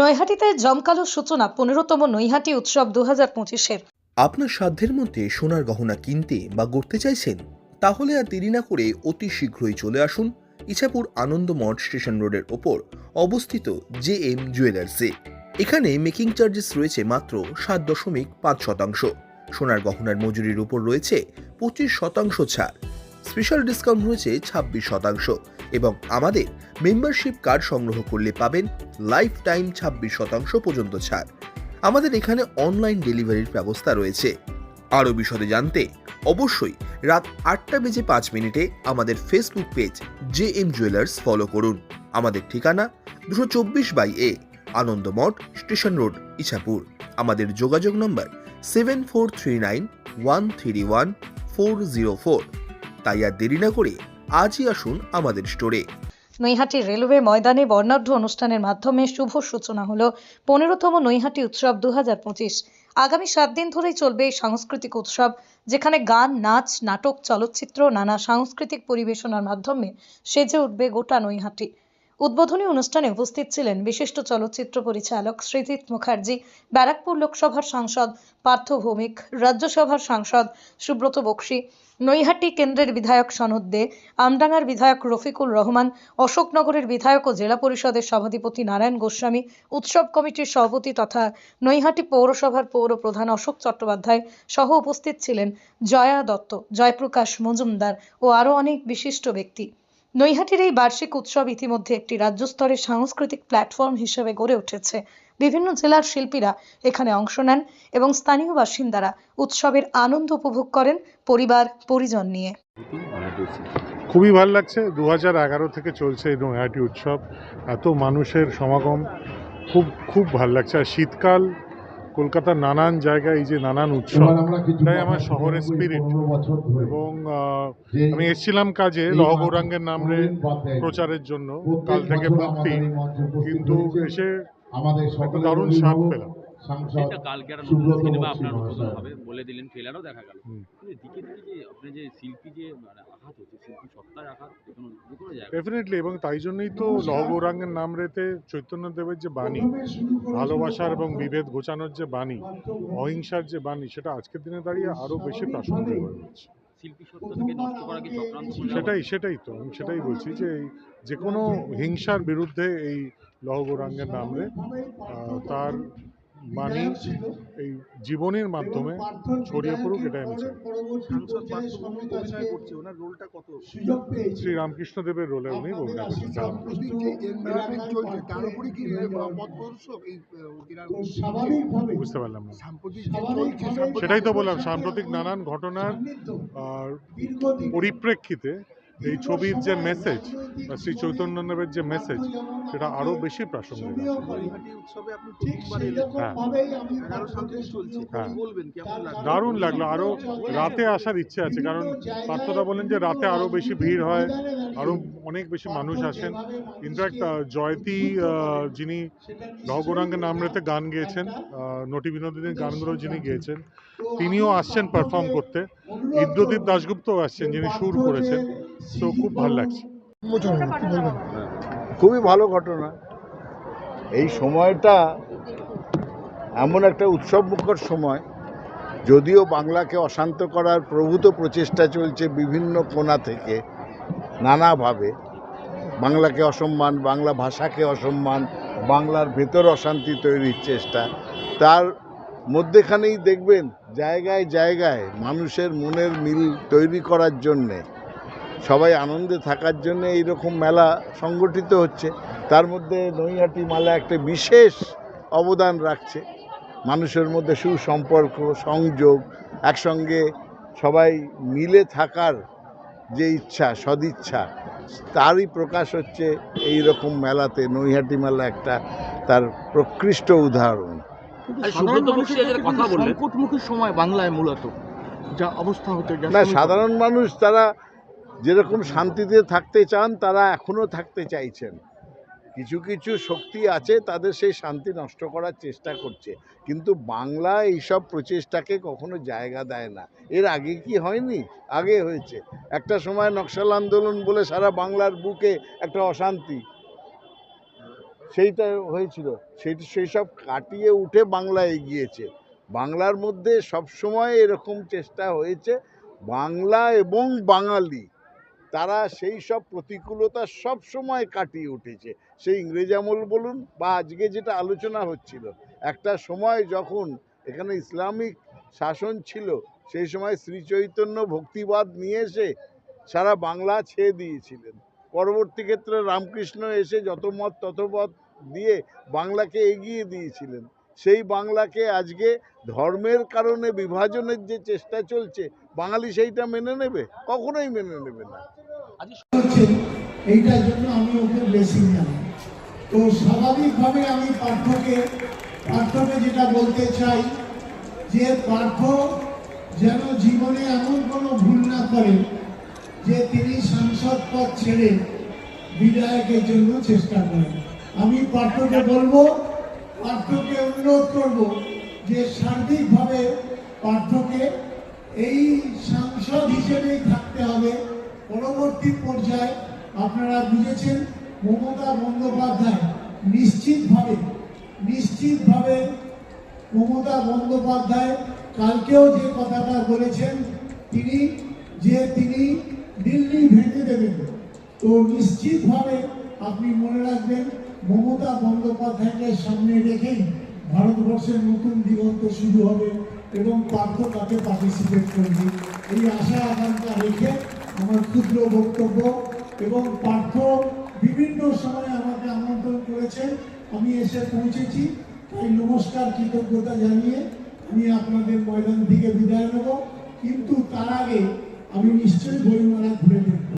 নৈহাটিতে জমকালো সূচনা, পনেরোতম নৈহাটি উৎসব দু হাজার পঁচিশের। আপনার সাধ্যের মধ্যে সোনার গহনা কিনতে বা গড়তে চাইছেন? তাহলে আর দেরি না করে অতি শীঘ্রই চলে আসুন ইছাপুর আনন্দ মঠ স্টেশন রোডের ওপর অবস্থিত জে এম জুয়েলার্সে এখানে মেকিং চার্জেস রয়েছে মাত্র সাত দশমিক পাঁচ শতাংশ। সোনার গহনার মজুরির উপর রয়েছে পঁচিশ শতাংশ ছাড়। স্পেশাল ডিসকাউন্ট রয়েছে ছাব্বিশ শতাংশ। এবং আমাদের মেম্বারশিপ কার্ড সংগ্রহ করলে পাবেন লাইফ টাইম ছাব্বিশ শতাংশ পর্যন্ত ছাড়। আমাদের এখানে অনলাইন ডেলিভারির ব্যবস্থা রয়েছে। আরও বিশদে জানতে অবশ্যই রাত আটটা বেজে পাঁচ মিনিটে আমাদের Facebook page J M jewellers follow করুন। আমাদের ঠিকানা দুশো চব্বিশ by A, Anandamath station road, Ichapur. আমাদের যোগাযোগ নম্বর seven four three nine one three one four zero four. তাই আর দেরি না করে আজই আসুন আমাদের স্টোরে। নৈহাটি রেলওয়ে ময়দানে বর্ণাঢ্য অনুষ্ঠানের মাধ্যমে শুভ সূচনা হলো পনেরোতম নৈহাটি উৎসব দু হাজার পঁচিশ। আগামী সাত দিন ধরেই চলবে এই সাংস্কৃতিক উৎসব, যেখানে গান, নাচ, নাটক, চলচ্চিত্র, নানা সাংস্কৃতিক পরিবেশনার মাধ্যমে সেজে উঠবে গোটা নৈহাটি। উদ্বোধনী অনুষ্ঠানে উপস্থিত ছিলেন বিশিষ্ট চলচ্চিত্র পরিচালক সৃজিত মুখার্জি, ব্যারাকপুর লোকসভার সাংসদ পার্থ ভৌমিক, রাজ্যসভার সাংসদ সুব্রত বক্সী, নৈহাটি কেন্দ্রের বিধায়ক সনদ দে, আমডাঙ্গার বিধায়ক রফিকুল রহমান, অশোকনগরের বিধায়ক ও জেলা পরিষদের সভাধিপতি নারায়ণ গোস্বামী, উৎসব কমিটির সভাপতি তথা নৈহাটি পৌরসভার পৌর প্রধান অশোক চট্টোপাধ্যায় সহ উপস্থিত ছিলেন জয়া দত্ত, জয়প্রকাশ মজুমদার ও আরও অনেক বিশিষ্ট ব্যক্তি। নৈহাটির এই বার্ষিক উৎসব ইতিমধ্যে একটি রাজ্য স্তরের সাংস্কৃতিক প্ল্যাটফর্ম হিসেবে গড়ে উঠেছে। বিভিন্ন জেলার শিল্পীরা এখানে অংশ নেন এবং স্থানীয় বাসিন্দারা উৎসবের আনন্দ উপভোগ করেন পরিবার, পরিজন নিয়ে। খুবই ভালো লাগছে। দু থেকে চলছে এই নৈহাটি উৎসব। এত মানুষের সমাগম খুব খুব ভালো লাগছে। আর শীতকাল কলকাতার নানান জায়গায় এই যে নানান উৎসব তাই আমার শহরের স্পিরিট এবং আমি এসেছিলাম কাজে লহ গৌরাঙ্গের নামে প্রচারের জন্য কাল থেকে মুক্তি। কিন্তু এসে একটা দারুণ স্বাদ পেলাম। এটা কালকে একটা নতুন সিনেমা আপনার হবে বলে দিলেন ট্রেলারও দেখা গেল। দিকে দিকে যে আপনি যে শিল্পী যে মানে আঘাত হচ্ছে শিল্পী সত্তার আঘাত যে কোনো যে কোনো জায়গায় ডেফিনেটলি এবং তাই জন্যই তো লহ গৌরাঙ্গের নাম রেতে চৈতন্যদেবের যে বাণী ভালোবাসার এবং বিভেদ ঘোচানোর যে বাণী অহিংসার যে বাণী সেটা আজকের দিনে দাঁড়িয়ে আরও বেশি প্রাসঙ্গিক হয়ে উঠছে শিল্পী সত্তাকে নষ্ট করা কি চক্রান্ত করে সেটাই সেটাই তো আমি সেটাই বলছি যে এই যে কোনো হিংসার বিরুদ্ধে এই লহ গৌরাঙ্গের নামে আহ, তার বাণী এই জীবনের মাধ্যমে ছড়িয়ে পড়ুক এটাই আমি চাই। শ্রী রামকৃষ্ণ দেবের রোলে উনি হ্যাঁ, বুঝতে পারলাম না। সেটাই তো বললাম সাম্প্রতিক নানান ঘটনার পরিপ্রেক্ষিতে এই ছবির যে মেসেজ বা শ্রী চৈতন্যদেবের যে মেসেজ সেটা আরও বেশি প্রাসঙ্গিক হ্যাঁ। হ্যাঁ। লাগল? দারুণ লাগল। আরও রাতে আসার ইচ্ছে আছে কারণ পার্থদা বলেন যে রাতে আরও বেশি ভিড় হয় আরও অনেক বেশি মানুষ আসেন। ইনফ্যাক্ট জয়তী যিনি লহগৌরাঙ্গের নাম রেতে গান গেয়েছেন নটি বিনোদিনীর গানগুলো যিনি গেয়েছেন তিনিও আসছেন পারফর্ম করতে। ইন্দ্রদীপ দাশগুপ্তও আসছেন যিনি সুর করেছেন। তো খুব ভালো লাগছে। খুবই ভালো ঘটনা। এই সময়টা এমন একটা উৎসবমুখর সময়, যদিও বাংলাকে অশান্ত করার প্রভূত প্রচেষ্টা চলছে বিভিন্ন কোণা থেকে, নানাভাবে। বাংলাকে অসম্মান, বাংলা ভাষাকে অসম্মান, বাংলার ভেতর অশান্তি তৈরির চেষ্টা। তার মধ্যেখানেই দেখবেন, জায়গায় জায়গায় মানুষের মনের মিল তৈরি করার জন্যে সবাই আনন্দে থাকার জন্য এইরকম মেলা সংগঠিত হচ্ছে। তার মধ্যে নৈহাটি মেলা একটা বিশেষ অবদান রাখছে। মানুষের মধ্যে সুসম্পর্ক সংযোগ একসঙ্গে সবাই মিলে থাকার যে ইচ্ছা সদিচ্ছা তারই প্রকাশ হচ্ছে এই রকম মেলাতে। নৈহাটি মেলা একটা তার প্রকৃষ্ট উদাহরণ। কথা বললেন। সময় বাংলায় মূলত যা অবস্থা হতে না সাধারণ মানুষ তারা যেরকম শান্তিতে থাকতে চান, তারা এখনও থাকতে চাইছেন। কিছু কিছু শক্তি আছে, তাদের সেই শান্তি নষ্ট করার চেষ্টা করছে। কিন্তু বাংলা এইসব প্রচেষ্টাকে কখনো জায়গা দেয় না। এর আগে কি হয়নি? আগে হয়েছে। একটা সময় নকশাল আন্দোলন বলে সারা বাংলার বুকে একটা অশান্তি। সেইটা হয়েছিল। সেই সেই সব কাটিয়ে উঠে বাংলা এগিয়েছে। বাংলার মধ্যে সবসময় এরকম চেষ্টা হয়েছে। বাংলা এবং বাঙালি তারা সেই সব প্রতিকূলতা সব সময় কাটিয়ে উঠেছে। সেই ইংরেজ আমল বলুন বা আজকে যেটা আলোচনা হচ্ছিল, একটা সময় যখন এখানে ইসলামিক শাসন ছিল, সেই সময় শ্রী চৈতন্য ভক্তিবাদ নিয়ে এসে সারা বাংলা ছেয়ে দিয়েছিলেন। পরবর্তী ক্ষেত্রে রামকৃষ্ণ এসে যত মত তত পথ দিয়ে বাংলাকে এগিয়ে দিয়েছিলেন। সেই বাংলাকে আজকে ধর্মের কারণে বিভাজনের যে চেষ্টা চলছে, বাঙালি সেইটা মেনে নেবে? কখনোই মেনে নেবে না। এইটার জন্য আমি ওকে ব্লেসিং জানাই। তো স্বাভাবিকভাবে আমি পার্থকে পার্থকে যেটা বলতে চাই, যে পার্থ যেন জীবনে এমন কোনো ভুল না করে, যে তিনি সাংসদ পদ ছেড়ে বিধায়কের জন্য চেষ্টা করেন আমি পার্থকে বলব, পার্থকে অনুরোধ করব যে সার্বিকভাবে পার্থকে এই সাংসদ হিসেবেই থাকতে হবে। পরবর্তী পর্যায়ে আপনারা বুঝেছেন মমতা বন্দ্যোপাধ্যায় নিশ্চিতভাবে নিশ্চিতভাবে মমতা বন্দ্যোপাধ্যায় কালকেও যে কথাটা বলেছেন, তিনি যে তিনি দিল্লি ভেঙে দেবেন, তো নিশ্চিতভাবে আপনি মনে রাখবেন মমতা বন্দ্যোপাধ্যায়কে সামনে রেখেই ভারতবর্ষের নতুন দিগন্ত শুরু হবে এবং পার্থ তাকে পার্টিসিপেট করবে এই আশা আকাঙ্ক্ষা রেখে আমার ক্ষুদ্র বক্তব্য এবং পার্থ বিভিন্ন সময় আমাকে আমন্ত্রণ করেছে। আমি এসে পৌঁছেছি। তাই নমস্কার, কৃতজ্ঞতা জানিয়ে আমি আপনাদের ময়দান থেকে বিদায় নেব। কিন্তু তার আগে আমি নিশ্চয়ই বইমেলা ঘুরে দেখব।